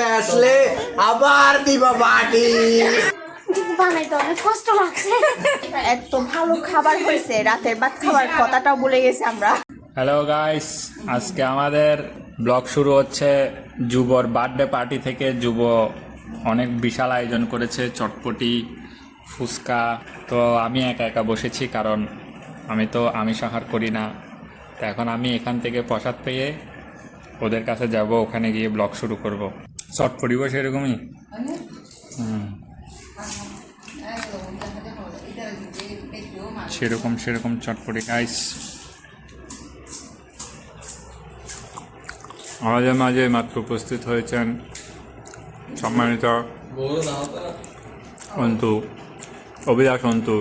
ক্ষমতায় আসলে আবার দিব পার্টি বানাইতে অনেক কষ্ট লাগছে। এত ভালো খাবার হয়েছে রাতের ভাত খাবার কথাটাও বলে গেছি আমরা। হ্যালো গাইস আজকে আমাদের ব্লগ শুরু হচ্ছে যুবর বার্থডে পার্টি থেকে। যুব অনেক বিশাল আয়োজন করেছে চটপটি ফুচকা। তো আমি একা একা বসেছি কারণ আমি তো আমি সাহার করি না। তো এখন আমি এখান থেকে প্রসাদ পেয়ে ওদের কাছে যাব ওখানে গিয়ে ব্লগ শুরু করব। চটপটি বসে এরকমই? হুম। সেরকম সেরকম চটপটি গাইস আমাদের মাঝে মাত্র উপস্থিত হয়েছেন সম্মানিত অন্তু অভিলাষ অন্তু।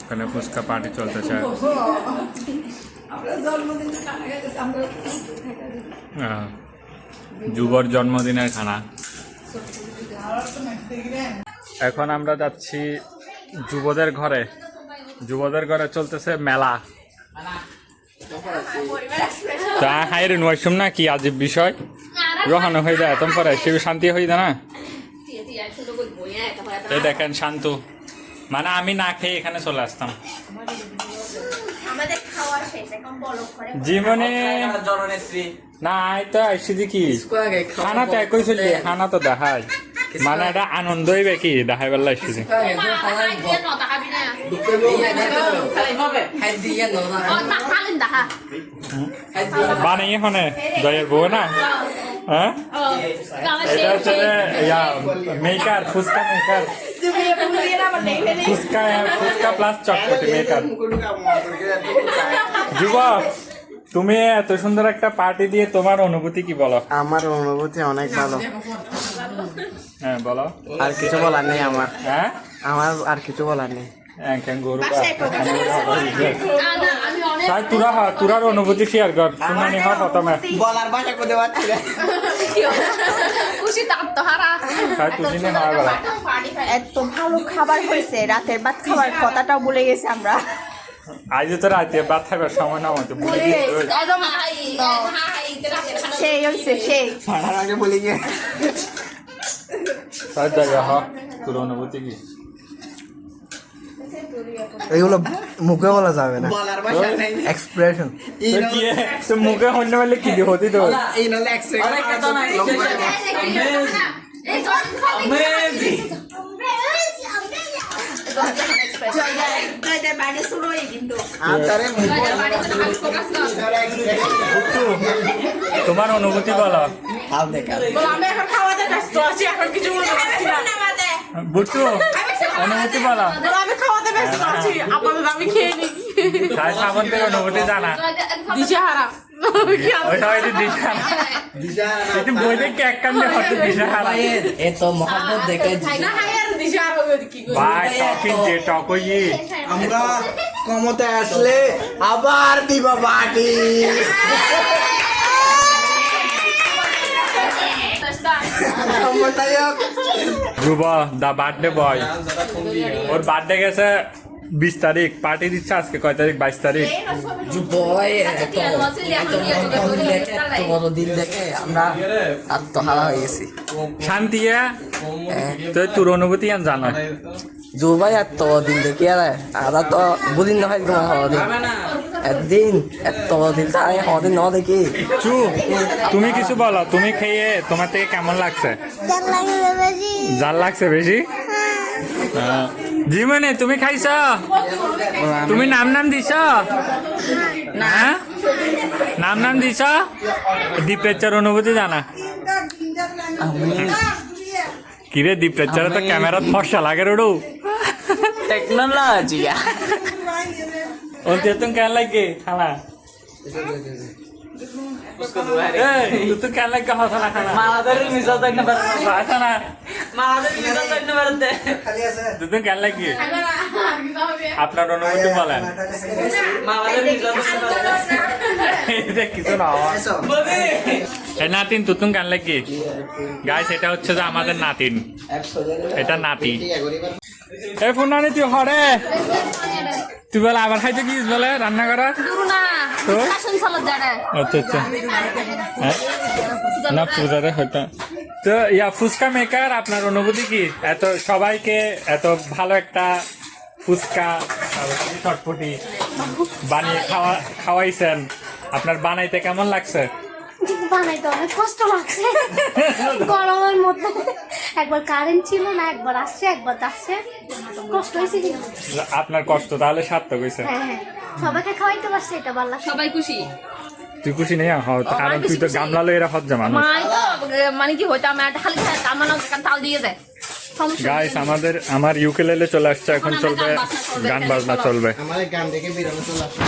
এখানে ফুচকা পার্টি চলতেছে। হ্যাঁ, যুবর জন্মদিনের খানা। এখন আমরা যাচ্ছি যুবদের ঘরে। যুবদের ঘরে চলতেছে মেলা। তা হাই রে নয়সম না কি আজীব বিষয়? রহানো হয়ে যায় এতম পরে শিব শান্তি হয়ে যায় না? এই দেখেন শান্ত। মানে আমি না খেয়ে এখানে চলে আসতাম আমাদের খাওয়া শেষ এখন বড় করে জীবনে না তো আইসি কি খানা তো একই চলছে খানা তো দেখায় মানে এটা আনন্দ হইবে কি দেখাই বেলা আইসি বানাই দয়ের বউ না? হ্যাঁ? এটা হচ্ছে maker fuchka maker. Fuchka fuchka plus chotpoti maker যুবক তুমি এত সুন্দর একটা পার্টি দিয়ে তোমার অনুভূতি কি বলো? আমার অনুভূতি অনেক ভালো। হ্যাঁ বলো। আর কিছু বলার নেই আমার। হ্যাঁ? আমার আর কিছু বলার নেই। তাই তুরা হ তুরার অনুভূতি শেয়ার কর। শুনানি হ প্রথমে। বলার ভাষা করতে পারছি না তার তো হারা এত ভালো খাবার হয়েছে রাতের ভাত খাবার কথাটাও বলে গেছি আমরা। আজ তো রাতে ভাত খাবার সময় না মতো বলে গেছে। সেই হয়েছে সেই। ছাড়ার আগে বলে গিয়ে। তার জায়গা হ তোর অনুভূতি কি? এগুলো মুখে বলা যাবে না। বলার ভাষা নেই। এক্সপ্রেশন মুখে হন্য বলে কি হতি তো তোমার অনুভূতি বলো। বুঝছ অনুভূতি বলো আপাতত আমি খেয়ে নি। তাই সাবন থেকে অনুভূতি জানা। দিশেহারা। কি হয়তো দিশা একটু বইতে কেক কান্দে হয়তো দিশা এ তো মহাব্বত দেখে করে ভাই টকিং যে টকই আমরা ক্ষমতায় আসলে আবার দিব party Dhruba da birthday boy ওর বার্থডে গেছে বিশ তারিখ। পার্টি দিচ্ছে আজকে কয় তারিখ? বাইশ তারিখ। হয়ে শান্তি তো তোর অনুভূতি আমি জানো? ভাই এত বড় দিল দেখি আর তো বুদিন না হয় তোমার হওয়া দিন। একদিন এত বড় তাই হওয়া দিন ন দেখি। চু তুমি কিছু বলো তুমি খেয়ে তোমার থেকে কেমন লাগছে? জাল লাগছে বেশি। জীবনে তুমি খাইছ? তুমি নাম নাম দিছ? হ্যাঁ? নাম নাম দিছ? দীপেচ্চার অনুভূতি জানা। কিরে দীপেচ্চার তো ক্যামেরা ফর্সা লাগে রোডু টেকনোলজি ও তেতুম কেন লাগে খালা এই তু তো কেন লাগে মিশাল তো একটা হসানা আমাদের মিশাল তো একটা বেরোতে তু তো কেন লাগে আপনার বলেন মিশাল এটা কিছু না নাতিন তুতুন কেন লাগে গাইস এটা হচ্ছে যে আমাদের নাতিন এটা নাতি এ ফুনানি তুই হরে। তুই বলে আবার খাইতে গিয়েছ বলে রান্না করা তো আসন সালাদ জানে আচ্ছা আচ্ছা। হ্যাঁ? না পূজারে হয়তো তো ইয়া ফুচকা মেকার আপনার অনুভূতি কি? এত সবাইকে এত ভালো একটা ফুচকা চটপটি বানিয়ে খাওয়া খাওয়াইছেন। আপনার বানাইতে কেমন লাগছে? বানাইতে অনেক কষ্ট লাগছে। গরমের মধ্যে। একবার কারেন্ট ছিল না একবার আসছে একবার যাচ্ছে। কষ্ট হয়েছে কিন্তু আপনার কষ্ট তাহলে সার্থক হয়েছে। হ্যাঁ হ্যাঁ। সবাইকে খাওয়াইতে পারছে এটা ভালো সবাই খুশি? তুই খুশি নেই? হ্যাঁ কারণ তুই তো গামলা লইরা হজ তো মানে কি হইতো আমার খালি তার মানে তাল দিয়ে দেয়। গাইস আমাদের আমার ইউকেলেলে চলে আসছে এখন চলবে গান বাজনা চলবে আমার গান দেখে বেরোনো চলে আসছে।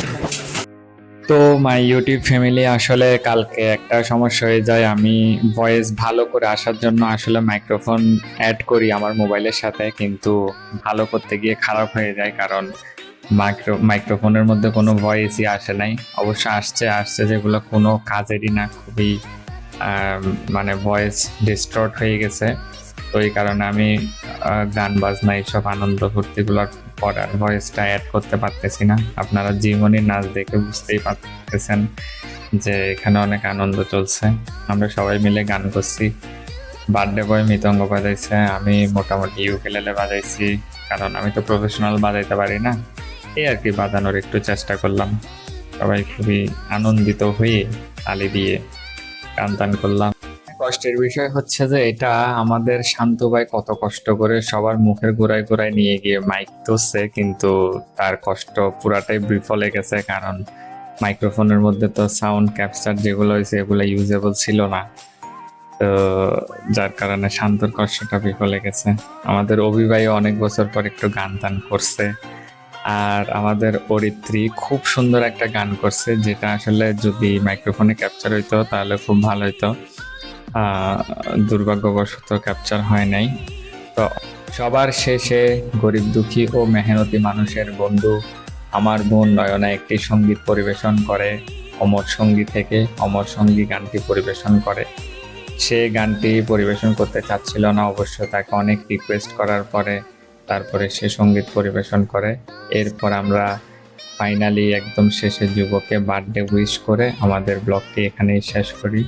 তো মাই ইউটিউব ফ্যামিলি আসলে কালকে একটা সমস্যা হয়ে যায়। আমি ভয়েস ভালো করে আসার জন্য আসলে মাইক্রোফোন অ্যাড করি আমার মোবাইলের সাথে, কিন্তু ভালো করতে গিয়ে খারাপ হয়ে যায় কারণ মাইক্রো মাইক্রোফোনের মধ্যে কোনো ভয়েসই আসে নাই। অবশ্য আসছে আসছে যেগুলো কোনো কাজেরই না, খুবই মানে ভয়েস ডিস্টর্ট হয়ে গেছে। তো এই কারণে আমি গান বাজনা এইসব আনন্দ ফুর্তিগুলোর পর আর ভয়েসটা অ্যাড করতে পারতেছি না। আপনারা জীবনের নাচ দেখে বুঝতেই পারতেছেন যে এখানে অনেক আনন্দ চলছে। আমরা সবাই মিলে গান করছি। বার্থডে বয় মৃতঙ্গ বাজাইছে, আমি মোটামুটি ইউকেলেলে বাজাইছি, কারণ আমি তো প্রফেশনাল বাজাইতে পারি না। এই আর কি বাজানোর একটু চেষ্টা করলাম। সবাই খুবই আনন্দিত হয়ে তালি দিয়ে গান টান করলাম। কষ্টের বিষয় হচ্ছে যে, এটা আমাদের শান্ত ভাই কত কষ্ট করে সবার মুখের গোড়ায় গোড়ায় নিয়ে গিয়ে মাইক ধরছে কিন্তু তার কষ্ট পুরাটাই বিফলে গেছে, কারণ মাইক্রোফোনের মধ্যে তো সাউন্ড ক্যাপচার যেগুলো হয়েছে, এগুলো ইউজেবল ছিল না। তো যার কারণে শান্তর কষ্টটা বিফলে গেছে। আমাদের অভিভাই অনেক বছর পর একটু গান টান করছে। আর আমাদের অরিত্রী খুব সুন্দর একটা গান করছে, যেটা আসলে যদি মাইক্রোফোনে ক্যাপচার হইতো, তাহলে খুব ভালো হইতো। দুর্ভাগ্যবশত ক্যাপচার হয় নাই। তো সবার শেষে গরিব দুঃখী ও মেহনতি মানুষের বন্ধু আমার বোন নয়না একটি সংগীত পরিবেশন করে, অমর সঙ্গী থেকে অমর সঙ্গী গানটি পরিবেশন করে। সে গানটি পরিবেশন করতে চাচ্ছিল না, অবশ্য তাকে অনেক রিকোয়েস্ট করার পরে তারপরে সে সংগীত পরিবেশন করে। এরপর আমরা ফাইনালি একদম শেষে যুবকে বার্থডে উইশ করে আমাদের ব্লগটি এখানেই শেষ করি।